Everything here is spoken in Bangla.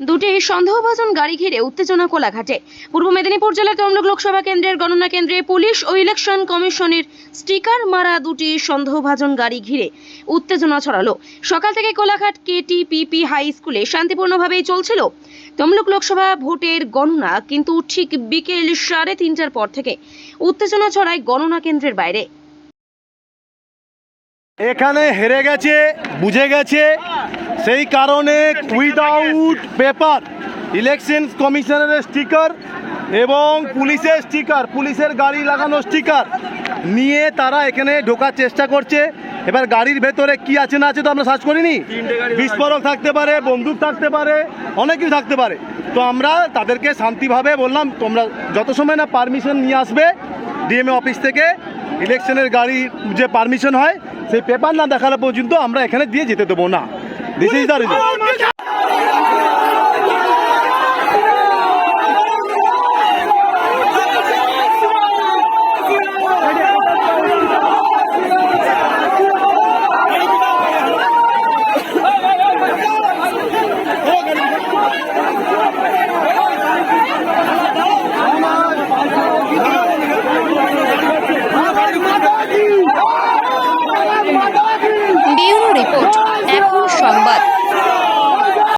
দুটি সন্দেহভাজন গাড়ি ঘিরে উত্তেজনা কোলাঘাটে। পূর্ব মেদিনীপুর জেলার তমলুক লোকসভা কেন্দ্রের গণনা কেন্দ্রে পুলিশ ও ইলেকশন কমিশনের স্টিকার মারা দুটি সন্দেহভাজন গাড়ি ঘিরে উত্তেজনা ছড়ালো। সকাল থেকে কোলাঘাট কেটিপিপি হাই স্কুলে শান্তিপূর্ণভাবেই চলছিল। তমলুক লোকসভা ভোটের গণনা কিন্তু ঠিক বিকেল সাড়ে তিনটার পর থেকে উত্তেজনা ছড়ায় গণনা কেন্দ্রের বাইরে। এখানে হেরে গেছে, বুঝে গেছে সেই কারণে উইদাউট পেপার ইলেকশন কমিশনারের স্টিকার এবং পুলিশের স্টিকার পুলিশের গাড়ি লাগানো স্টিকার নিয়ে তারা এখানে ঢোকার চেষ্টা করছে। এবার গাড়ির ভেতরে কি আছে না আছে তো আমরা সার্চ করিনি। বিস্ফোরক থাকতে পারে বন্দুক থাকতে পারে অনেক কিছু থাকতে পারে। তো আমরা তাদেরকে শান্তিভাবে বললাম তোমরা যত সময় না পারমিশন নিয়ে আসবে ডিএমএ অফিস থেকে ইলেকশনের গাড়ি যে পারমিশন হয় সেই পেপার না দেখালে পর্যন্ত আমরা এখানে দিয়ে যেতে দেবো না। This is the result. Bureau report